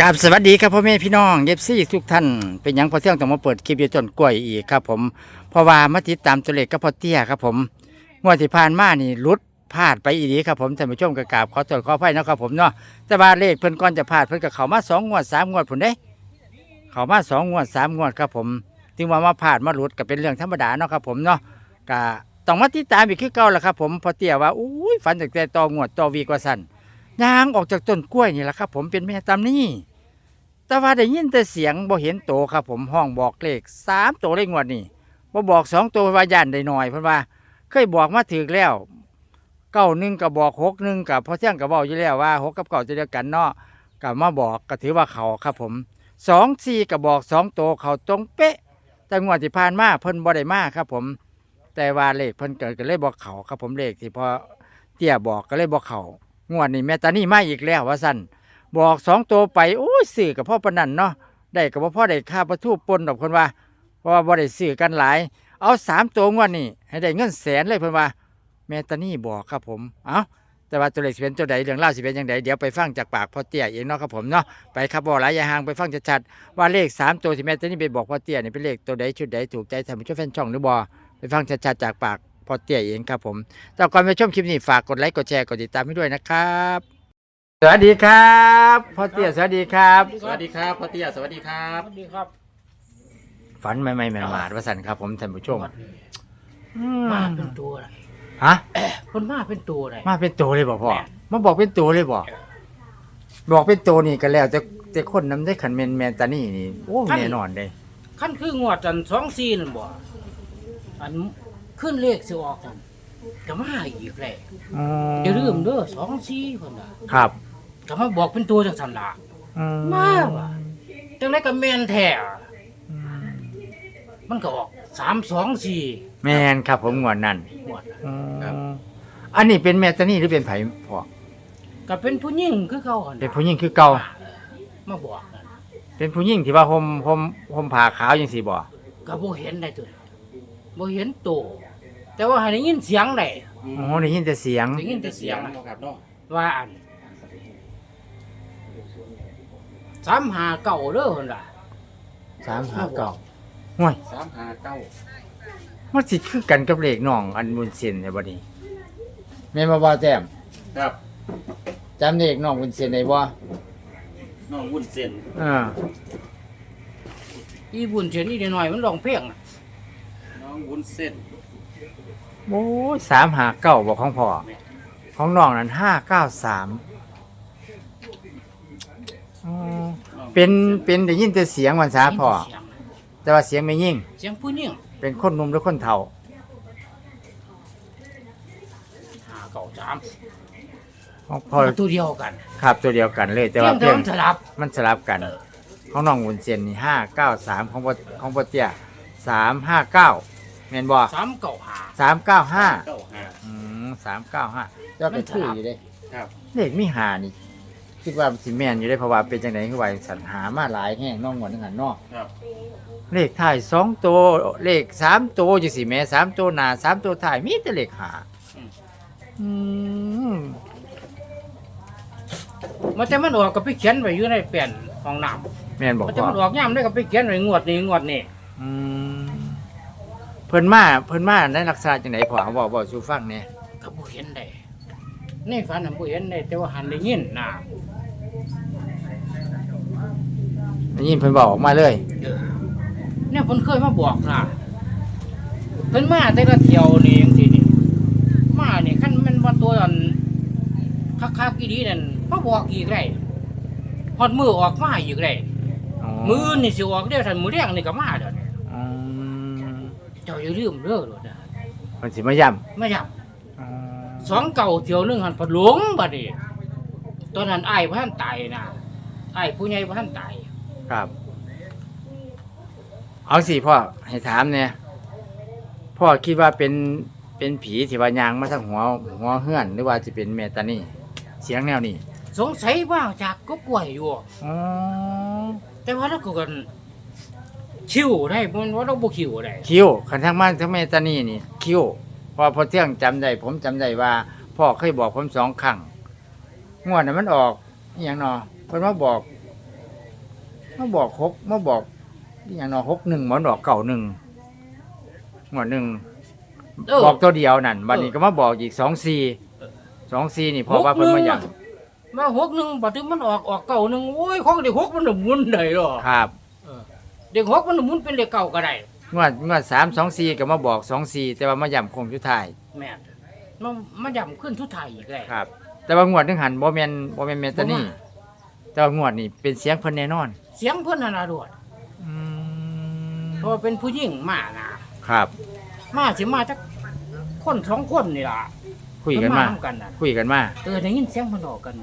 กราบสวัสดีครับพ่อแม่พี่น้องเย็บซี่ทุกท่านเป็นยังพอเที่ยงต้องมาเปิดคลิปอยู่ต้นกล้วยอีกครับ ผมเพราะว่ามาติดตามตัวเลขกับพอเตี้ยครับผมงวดที่ผ่านมานี่ลุดพลาดไปอีดีครับผมท่านผู้ชมกระกราบขอโทษขออภัยนะครับผมเนาะแต่ว่าเลขเพิ่นก่อนจะพลาดเพิ่นก็เข้ามาสองงวดสามงวดผลเด้ เข้ามาสองงวดสามงวดครับผมถึงว่ามาพลาดมาลุดก็เป็นเรื่องธรรมดาเนาะครับผมเนาะก็ต้องมาติดตามอีกคือเก่าแหละครับผมพอเตี้ยว่าอุ้ยฝันจากแต่ต่องวดต่อวีกว่าสั่น ยางออกจากต้นกล้วยนี่แหละครับ ผมเป็นแม่ตามนี่แต่ว่าได้ยินแต่เสียงบ่เห็นโตครับ ผมห้องบอกเลขสามโตเลขงวดนี่บ่บอกสองโตว่าย่านได้หน่อยเพิ่นว่า เคยบอกมาถึกแล้วเก้าหนึ่งกับบอกหกหนึ่งกับพอเที่ยงกับบอกอยู่แล้วว่าหกกับเก้าจะเดียวกันเนาะกับมาบอกก็ถือว่าเขาครับ ผมสองสี่กับบอกสองโตเขาตรงเป๊ะ แต่งวดที่ผ่านมาเพิ่นบ่ได้มาครับ ผมแต่ว่าเลขเพิ่นเกิดก็เลยบอกเขาครับ ผมเลขที่พอเตี้ยบอกก็เลยบอกเขา งวดนี้แม่ตานี่มาอีกแล้วว่าสั่นบอกสองตัวไปโอ้ยสื่อกับพ่อปนันเนาะได้กับพ่อได้ค่าประทูปนดอกคนว่า เพราะว่าบ่ได้สื่อกันหลาย เอาสามตัวงวดนี้ให้ได้เงินแสนเลยเพิ่นว่าแม่ตานี่บอกครับผมเอาแต่ว่าตัวเลขสิเป็นตัวใดเรื่องเล่าสิเป็นยังไงเดี๋ยวไปฟังจากปากพ่อเตี้ยเองเนาะครับผมเนาะไปครับบ่หลายอยาห่างไปฟังชัดๆว่าเลขสามตัวที่แม่ตานี่ไปบอกพ่อเตี้ยนี่เป็นเลขตัวใดชุดใดถูกใจท่านผู้ชมแฟนช่องหรือบ่ไปฟังชัดๆจากปาก พ่อเตี้ยเองครับผมแต่ก่อนไปชมคลิปนี้ฝากกดไลค์กดแชร์กดติดตามให้ด้วยนะครับสวัสดีครับพ่อเตี้ยสวัสดีครับ สวัสดีครับพ่อเตี้ยสวัสดีครับสวัสดีครับฝันใหม่ๆแม่นมาดว่าสันครับ ผมท่านผู้ชมอืมาเป็นตัวเลยฮะคนมาเป็นตัวเลยมาเป็นตัวเลยบอกพ่อแม่มาบอกเป็นตัวเลยบอกบอกเป็นตัวนี่ก็แล้วแต่แต่คนนำได้ขันแมนแมนตานี่นี่โอ้แน่นอนเลยขั้นคืองวดจันสองซีนั่นบ่อัน ขึ้นเลขสิออกนั่นก็มาอีกเลยอ๋ออย่าลืมเด้อสองซีคนน่ะครับก็มาบอกเป็นตัวจังสันละอืมาว่ะจังไดก็แม่นแท้อะมันก็ออกสามสองสี่แมนครับผมงวดนั้นงวดน่ะอ๋ออันนี้เป็นแมนตานี่หรือเป็นไผ่พ่อก็เป็นผู้หญิงคือเขาหั่นเป็นผู้หญิงคือเก่ามาบอกนั่นเป็นผู้หญิงที่ว่าห่มห่มห่มผ้าขาวอย่างสี่บ่ก็บ่เห็นได้ตัว บ่เห็นตัวแต่ว่าให้ได้ยินเสียงได้อ๋อได้ยินแต่เสียงได้ยินแต่เสีเสียยงงนะครับเนาะว่าอันสามหาเก่าเด้อคนล่ะสามห้าเก้าห่วยสามห้าเก้ามันสิคือกันกับเลขน้องอันบุญเซนในบัดนี้แม่นบ่บ่าวแต้มครับจำเลขน้องบุญเซนได้บ่น้องวุ้นเส้นเอออีบุญเฉียนอีหน่อยมันร้องเพลงน่ะ น้องวุ้นเส้นโอ้ยสามหาเก้าบอกของพ่อ ของน้องนั้นห้าเก้าสามเป็นเป็นได้ยินแต่เสียงวันสาพ่อเสียงแต่ว่าเสียงไม่ยิ่ง เสียงผู้หญิงเป็นคนหนุ่มหรือคนเฒ่าหาเก่าสามของพ่อตัวเดียวกันครับตัวเดียวกันเลย แต่เพีว่ายงแต่เพียงมันสลับมันสลับกันของน้องบุญเซนนี่ห้าเก้าสามของพ่อของพ่อเตี้ยสามห้าเก้า แม่นบ่สามเก่าหาสามเก้าห้าเก้าห้าอืมสามเก้าห้าจะเป็นชื่ออยู่เด้ครับเลขมีหานี่ คิดว่าสิแม่นอยู่ได้เพราะว่าเป็นจังไดคือว่าสรรหามาหลายแห่งน้องหวนทั้งหันเนาะครับเลขท้ายสองตัวเลขสามตัวจังสิแหม่สามตัวหน้าสามตัวท้ายมีแต่เลขหาอืมมันแต่มันออกก็ไปเขียนไว้อยู่ในแป้นห้องน้แม่นำบอกมันแต่ว่ามันออกย่ำได้ก็ไปเขียนไว้งวดนี้งวดนี้อืม เพิ่นมาเพิ่นมาในลักษณะจังไดพอเอาบอกบอกสู่ฟังแหน่ก็บ่เห็นได้ในฝันน่ะบ่เห็นได้แต่ว่าหันได้ยินน่ะได้ยินเพิ่นบอกออกมาเลยเออเนี่ยเพิ่นเคยมาบอกน่ะเพิ่นมาแต่ละเที่ยวนี่จังซี่นี่มานี่คันแมันว่าตัวอันคักๆอีดีนั่นมาบอกอีกได้ฮอดมือออกมาอีกได้อ๋อ มือนี่สิออกเด้อท่านมือแรงนี่ก็มาเด้อเนี่ยอืมเจ้า อย่าลืมเด้อโลดนะเพิ่นสิมาย้ำมาย้อ๋อำสองเก่าเที่ยวหนึงหันพัดหลงบัดนี้ตอนนั้นอ้ายบ่ทันตายนะอ้ายผู้ใหญ่บ่ทันตายครับ เอาสิพ่อให้ถามเนี่ยพ่อคิดว่าเป็นเป็นผีที่ว่ายางมาทางหัวหัวเฮือนหรือว่าจะเป็นเมตานี่เสียงแนวนี้สงสัยว่าจากก็กล้วยอยู่ อ๋อแต่ว่าเราก็กัน คิวได้มันว่าเราบ่คิวได้คิวคันทั้งมันทั้งเมตานี่นี่คิวเพอพอเที่ยงจำได้ผมจำได้ว่า พ่อเคยบอกผมสองครั้งงวดนั้นมันออกอหย่างเนอเพิ่นมาบอกมาบอกหกมาบอกอหย่างเนอหกหนึ่งมันออกเก่าหนึ่งงวดหนึ่งเออบอกตัวเดียวนั่นบัดนี้เออก็มาบอกอีกสองสี่สองสี่นี่เพอว่าหกเพิ่นหนึ่มางอย่างมาหกหนึ่งบัดนี้มันออกออกเก่าหนึ่งโอ้ยของเด็กหกมันน่ะหมุนได้หรอครับ เด็กหกมันน่ะหมุนเป็นเด็กเก่าก็ได้งวดงวดสามสองสี่ก็มาบอกสองสี่แต่ว่ามาย่ำคงชุดท้ายแม่นมันมันย่ำขึ้นทุกไทายอีกแล้วครับ แต่ว่างวดนึงหันบ่แม่นบ่แม่นเมตานี่บ่มาแต่ว่างวดนี่เป็นเสียงเพิ่นแน่นอนเสียงเพิ่นน่ะนะโดดอืมเพราะว่าเป็นผู้หญิงมานะครับ มาสิมาจักคนสองคนนี่ล่ะคุยกันมาเพิ่นำกันน่ะคุยกันมาเออได้ยินเสียงเพิ่นออกกัน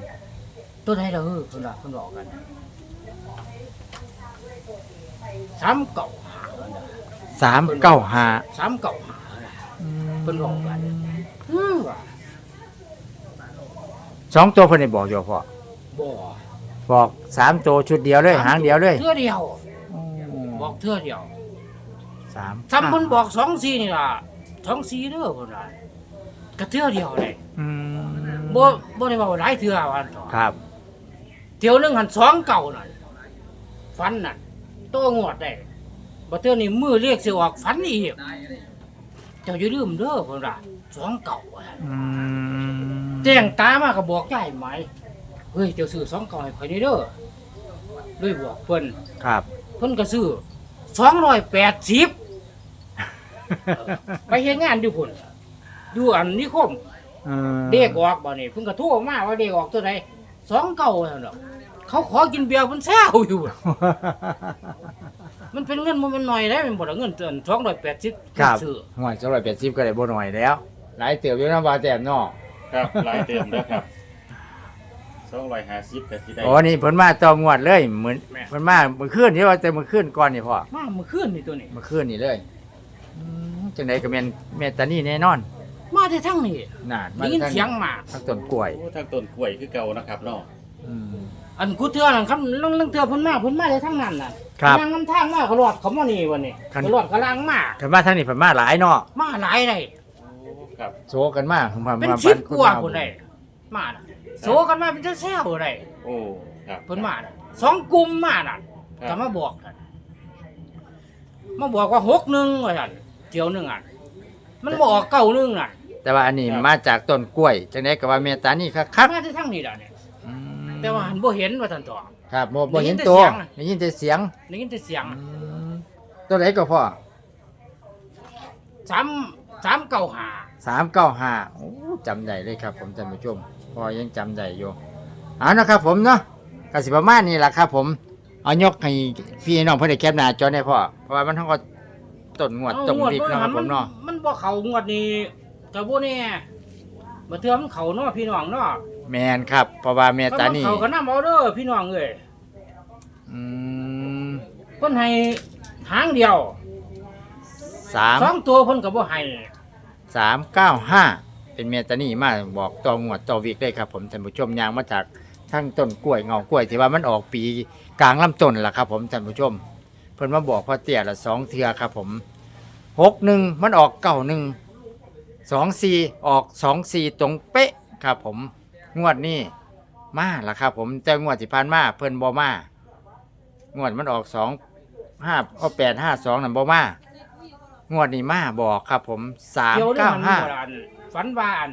ตัวใดล่ะเออเพิ่นว่าเพิ่นออกกัน สามเก่าหาเพิ่นน่ะสามเก้าห้าสามเก่าหาน่ะเพิ่นบอกกันอือว่ะสองตัวเพิ่นได้บอกอยู่พ่อบ่บอกสามตัวชุดเดียวเลยหางเดียวเลยเทื่อเดียว บอกเทื่อเดียวสามซ้ำเพิ่นบอกสองสี่นี่ล่ะสองสี่เด้อเพิ่นว่าก็เทื่อเดียวเลยอืมบ่บ่ได้เว้าหลายเทื่อว่าต่อครับ เที่ยวหนึงหันสองเก่านั่นฟันนั่น โตงวดได้บ่เทื่อนี้มือเรียกสิออกฟันอีกเจ้าอย่าลืมเด้อเพิ่นว่าสองเก่าว่าซั่นอืมแจ้งตามาก็บอกยายไหมเฮ้ยเจ้าซื้อสองเก่าให้ข่อยนี่เด้อเลยบอกเพิ่นครับ เพิ่นก็ซื้อ280 ไปเฮ็ดงานอยู่พุ่นอยู่อันนิคมอืมเด็กออกบ่นี่เพิ่นก็โทรมาว่าเด็กออกตัวใดสองเก่าเท่านั้นดอก เขาขอกินเบียร์เพิ่นแซวอยู่ มันเป็นเงินมันเป็นหน่อยได้มันบ่ได้เงินเกิน280ครับซื้อห่วยสองร้อยแปดสิบก็ได้บ่หน่อยแล้ว หลายเติบอยู่นะว่าแต้มเนาะครับหลายเติมแล้วครับสองร้อยห้าสิบก็สิได้ อ๋อนี่เพิ่นมาต่องวดเลยเหมือนเพิ่นมาเมื่อคืนนี่ว่าแต่เมื่อคืนก่อนนี่พ่อมาเมื่อคืนนี่ตัวนี้ เมื่อคืนนี่เลยอืมจังไดก็แม่นแม่ตานี่แน่นอนมาแต่ทั้งนี้น่นได้ยินเสียงมา ทางต้นกล้วยโอ้ทางต้นกล้วยคือเก่านะครับเนาะอืม อันกูเทื่อนั่นครับลังลังเทื่อเพิ่นมาเพิ่นมาได้ทั้งนั้นน่ะครับนั่งนำทางมาเขารอดเขามานี่วันนี้คันเขารอดกำลังมาเพิ่นมาทางนี้เพิ่นมาหลายเนาะมาหลายเลยโอ้ครับโซกันมาผมว่าเป็นมาชิปบ้กว่าณคนได้มาน่ะโซกันมาเป็นเซลล์ได้โอ้ครับเพิ่นมาน่ะสองกลุ่มมาน่ะครัก็บมาบอกกันมาบอกว่าหกหนึ่งว่าซั่นเที่ยวหนึงอะมันบอกเก้าหนึงน่ะแต่ว่าอันนี้มาจากต้นกล้วยจังไดก็ว่าแม่ตานี่คักมาที่ทั้งนี้ล่ะเนี่ยๆอืม แต่ว่าหันบ่เห็นว่าท่านตัว ครับบ่บ่ได้ยิเห็นนแต่ตัวเสียงน่ะได้ยินแต่เสียงได้ยินแต่เสียงอืมตัวไหนก็พ่อสามสามเก้าหาสามเก้าห้าโอ้จำได้เลยครับ ผมท่านผู้ชมพอยังจำได้อยู่เอานะครับ ผมเนาะกสิประมาณนี้แหละครับ ผมเอายกให้พี่น้องเพื่อนได้แคปหน้าจอได้พ่อเพราะว่ามันทั้งก็ต้นงวดเอาตรงงวดดิบบ่เนาะครับผมเนาะมันบ่เข้างวดนี้ก็บ่แน่บ่เทื่อมันเข้าเนาะพี่น้องเนาะ แมนครับเพราะว่าแม่ตานี่เขาก็นำเอาเด้อพี่น้องเอ้ยอืมเพิ่นให้หางเดียวสามสองตัวเพิ่นก็บ่ให้สามเก้าห้าเป็นเมตานี่มาบอกต่องวดต่อวิกเลยครับ ผมท่านผู้ชมยางมาจากทั้งต้นกล้วยเงากล้วยที่ว่ามันออกปีกลางลำต้นล่ะครับ ผมท่านผู้ชม เพิ่นมาบอกพ่อเตี้ยละสองเทือครับ ผมหกหนึ่งมันออกเก้าหนึ่งสองสี่ออกสองสี่ตรงเป๊ะครับผม งวดนี้มาล่ะครับ ผมแต่งวดที่ผ่านมาเพิ่นบ่มางวดมันออกสองห้าเอาแปดห้าสองนั่นบ่มางวดนี้มาบอกครับ ผมสามเดี๋ยวนี้เก้ามันห้า บ่อันฝันว่าอัน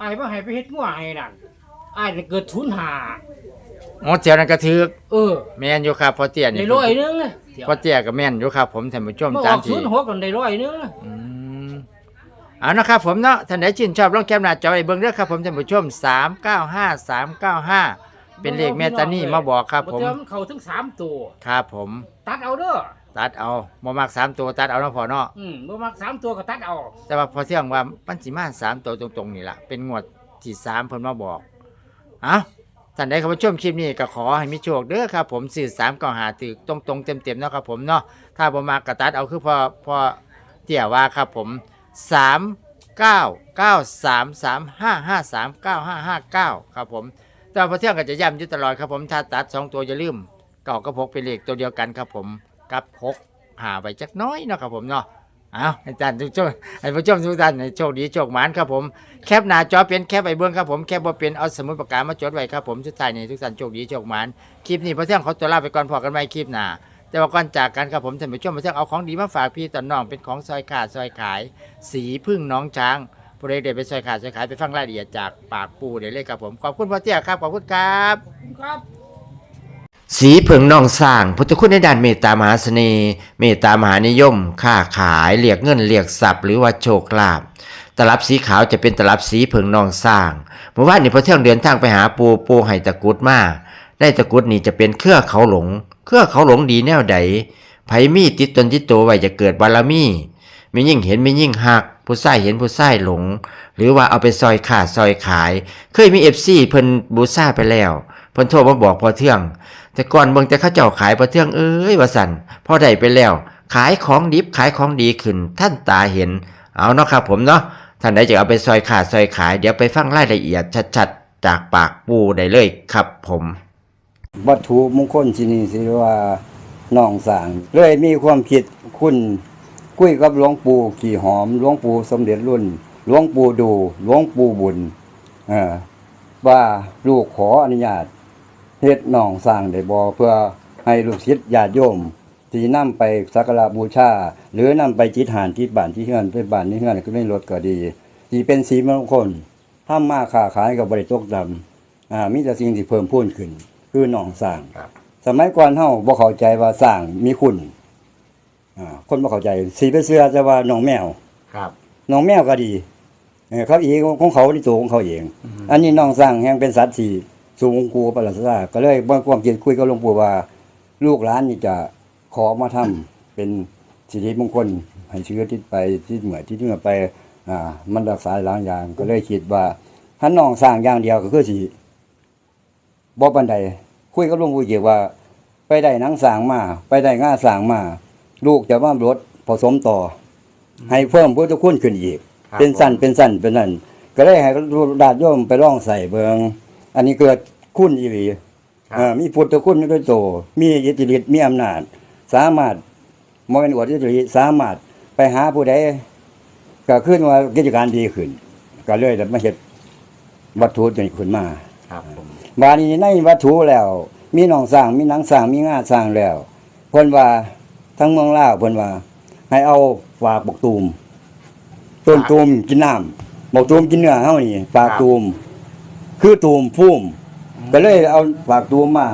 อ้ายบ่ให้ไปเฮ็ดงัวให้นั่นอ้ายนี่เกิดทุนหาอ๋อเจียวนั่นกระทึกเออแม่นอยู่ครับพ่อเตี้ยได้นี่ร้อยหนึงพ่อเตี้ยก็แม่นอยู่ครับผมท่านผู้ชมเมื่ออตาอมกที่06กันได้ร้อยหนึงอืม เอานะครับผมเนาะท่านใดชื่นชอบลองแคปหน้าจอไว้เบิ่งเด้อครับผมท่านผู้ชม395 395 เป็นเลขแม่ตานี่มาบอกครับบ่ผมเทื่อมันเข้าถึงสามตัว ครับผม ตัดเอาเด้อตัดเอาบ่มักสามตัวตัดเอาเนาะพอเนาะ อืมบ่มักสามตัวก็ตัดเอาแต่ว่าพอเที่ยงว่ามันสิมาสามตัวตรงๆนี่ล่ะ เป็นงวดที่สามเพิ่นมาบอก เอาท่านใดเข้ามาชมคลิปนี้ก็ขอให้มีโชคเด้อครับผมสื่อสามก็หาตึกตรงๆเต็มๆเนาะครับผมเนาะถ้าบ่มากก็ตัดเอาคือพอพอเตี่ยว่าครับผม สามเก้าเก้าสามสามห้าห้าสามเก้าห้าห้าเก้าครับผมแต่ว่าพอเที่ยงก็จะย้ำอยู่ตลอดครับผมถ้าตัดสองตัวอย่าลืมเก่าก็พกเป็นเลขตัวเดียวกันครับผมกับพกหาไปจักน้อยเนาะครับผมเนาะเอาอาจารย์ทุกโชคให้ผู้ชมทุกท่านโชคดีโชคหมานครับผมแคปหน้าจอเป็นแคปไปเบื้องครับผมแคปบ่เป็นเอาสมุดปากกามาจดไว้ครับผมสุดท้ายนี้ทุกท่านโชคดีโชคหมานคลิปนี้พระเที่ยงขอตัวลาไปก่อนพอกันใหม่คลิปหน้า แต่ว่าก่อนจากกันครับผมท่านผู้ชมพระเที่ยงเอาของดีมาฝากพี่ตอนน้องเป็นของซอยขาดซอยขาย สีพึ่งน้องช้างผู้ใดเด็ดไปซอยขาดซอยขายไปฟังรายละเอียดจากปากปูเดี๋ยวเลยครับผมขอบคุณพ่อเที่ยงครับขอบคุณครับครับ สีเผิงนองสร้างพุทธคุณในด้านเมตตามหาเสน่ห์เมตตามหานิยมค้าขายเรียกเงินเรียกทรัพย์หรือว่าโชคลาภตลับสีขาวจะเป็นตลับสีเผิงนองสร้างเมื่อวานนี้พอเที่ยงเดินทางไปหาปูปูไห้ตะกรุดมา ได้ตะกุดนี่จะเป็นเครือเขาหลง เครือเขาหลงดีแนวใดไผมีติดตนติดตัวไว้จะเกิดบารมีมียิ่งเห็นมียิ่งหัก ผู้ใส่เห็นผู้ใส่หลง หรือว่าเอาไปซอยขาดซอยขาย เคยมีเอฟซีเพิ่นบูซ่าไปแล้วเพิ่นโทรมาบอกพอเที่ยงแต่ก่อนเบิ่งแต่เขาเจ้าขายประเทืองเอ้ยว่าสันพอได้ไปแล้ว ขายของดิบขายของดีขึ้น ท่านตาเห็น เอาเนาะครับผมเนาะท่านใดจะเอาไปซอยขาดซอยขาย เดี๋ยวไปฟังรายละเอียดชัดๆ จากปากปูได้เลยครับผม วัตถุมงคลที่นี่สิว่าน้องสางเลยมีความคิดคุณคุยกับหลวงปู่ขี่หอมหลวงปู่สมเด็จรุ่นหลวงปู่ดูหลวงปู่บุญว่าลูกขออนุญาตเฮ็ดน้องสร้างได้บ่เพื่อให้ลูกศิษย์ญาติโยมที่นำไปสักการะบูชา หรือนำไปจิตหานที่บ้านที่เฮือนไปบ้านที่เฮือนก็ไม่ลดก็ดีที่เป็นสีมงคลทำมาค้าขายกับบริตกดำอ่ามีแต่สิ่งที่เพิ่มพูนขึ้น คือหนองสร้าง ครับ สมัยก่อนเฮาบ่เข้าใจว่าสร้างมีคุณอ่าคนบ่เข้าใจสีไปเสื้อจะว่าหนองแมวครับ หนองแมวก็ดีเออเขาเองของเขาในตัวของเขาเองอันนี้หนองสร้างแห่งเป็นสัตว์ที่สูงกูประหลาดซาก็เลยบ่ความคิดคุยกับหลวงปู่ว่า ลูกหลานนี่จะขอมาทำเป็นสิริมงคลให้เชื้อทิศไปที่เหมือที่เหนือไปอ่ามันรักษาหลายอย่างก็เลยคิดว่าถ้าน้องสร้างอย่างเดียวก็คือสิบ่ปานใด คุยกับหลวงปู่เกี่ยวว่า ไปได้หนังสร้างมา ไปได้ง่าสร้างมา ลูกจะมารถผสมต่ออให้เพิ่มพุทธคุณขึ้นอีก ครับเป็นสั้นเป็นสั้นเป็นนั่นก็เลยให้ดาดโยมไปลองใส่เบิงอันนี้เกิดคุณอีหลีครับ เอ่อมีพุทธคุณด้วยโต มีอิทธิฤทธิ์มีอำนาจ สามารถมเป็นอวดอิทธิฤทธิ์สามารถไปหาผู้ใดก็ขึ้นว่ากิจการดีขึ้น ก็เลยได้มาเฮ็ดวัตถุตัวนี้ขึ้นมา ครับผมบาดนี้ในวัตถุแล้ว มีหนองสร้างมีหนังสร้างมีงาสร้างแล้วเพิ่นว่าทั้งเมืองลาวเพิ่นว่า ให้เอาฝากบกตูมต้นตูมกินน้ำบกตูมกินเนื้อเฮานี่ฝากตูม คือตูมพุ่มก็เลยเอาฝากตูมมา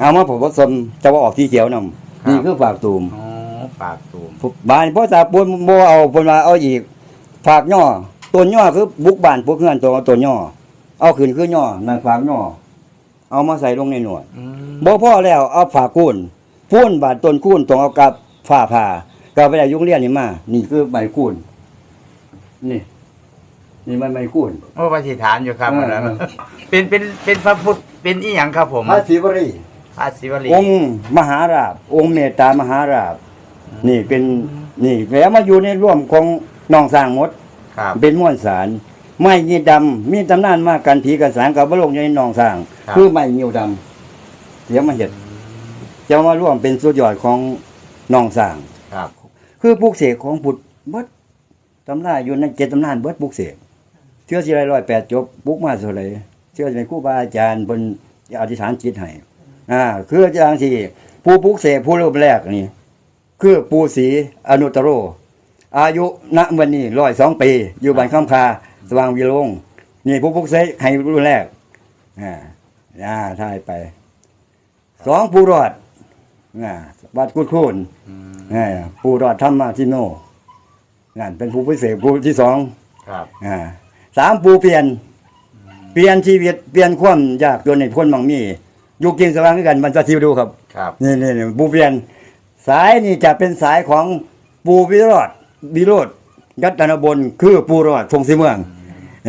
เอามาผสมจะว่าออกที่เขียวนำนี่คือฝากตูมอ๋อปากตูมบ้านพ่อตาปูนบ่เอาเพิ่นว่าเอาอีกฝากย่อต้นย่อคือบุกบ้านพวกเฮือนตัวเอาต้นย่อ เอาขึ้นคือย่อนั่นฝากย่อเอามาใส่ลงในหนวดอืมบ่พอแล้วเอาฝากคูนพูนบาดต้นคูนต้องเอากับฝ้าผ่าก็ไปได้ยุงเรียนนี่มา นี่คือใบคูนนี่ นี่มันใบคูนโอ้ปฏิฐานอยู่ครับเอออันนั้นเป็นเป็นเป็นพระพุทธเป็นอีหยังครับผมพระศิวรีพระศิวลีองค์มหาราบ องค์เมตตามหาราบ นี่เป็นนี่แล้วมาอยู่ในร่วมของน้องสร้างหมดครับเป็นม้วนสาร ไม้ยีดำมีตำนานมากกันผีกันสางกับบลงอยู่ในหนองสร้าง ครับ คือไม้ยิวดำเดี๋ยวมาเห็ดจะมาร่วมเป็นสุดยอดของหนองสร้าง ครับ คือปลูกเสกของบุตรเบิดตำนาอยู่ในเจ็ดตำนานเบิดปลูกเสกเชื่อสิไรร้อยแปดจบปลูกมาเท่าไหรเชื่อจะเป็นครูบาอาจารย์บนอธิษฐานจิตให้อ่าคืออาจารย์ที่ผู้ปลูกเสกผู้เริ่มแรกนี่ คือปูศรีอนุตตโร อายุณวันนี้ร้อยสองปี อยู่บ้านข้ามคา สว่างวิโรงนี่ผู้พุกเสกให้รุ่นแรกอ่าอ่าท่ายไป สองผู้รอดอ่าวัดกุดคูนอ่าผู้รอดธรรมาทิโนนั่นเป็นผู้พิเศษผู้ที่สองครับอ่าสามผู้เปลี่ยน เปลี่ยนชีวิตเปลี่ยนความยากจนในพ้นมังมีอยู่กินสว่างด้วยกันมันจะทิวดูครับ ครับนี่นี่นี่ปูเปลี่ยน สายนี่จะเป็นสายของปูวิโรธวิโรธยัตนบนคือปูรอดทงสีเมืองอ่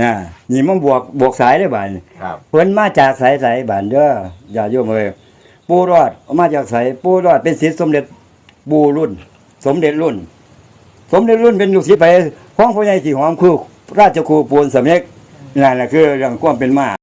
านี่มันบวกบวกสายได้บ่านครับ เพิ่นมาจากสายสายบ้านเด้ออย่าโยมเอ้ยปูรอดมาจากสายปูรอดเป็นศิษย์สมเด็จปูรุ่น สมเด็จรุ่น สมเด็จรุ่นเป็นลูกศิษย์ไปของพ่อใหญ่สีหอมคือราชครูปูนสำเร็จนั่นแหละคือเรื่องความเป็นมา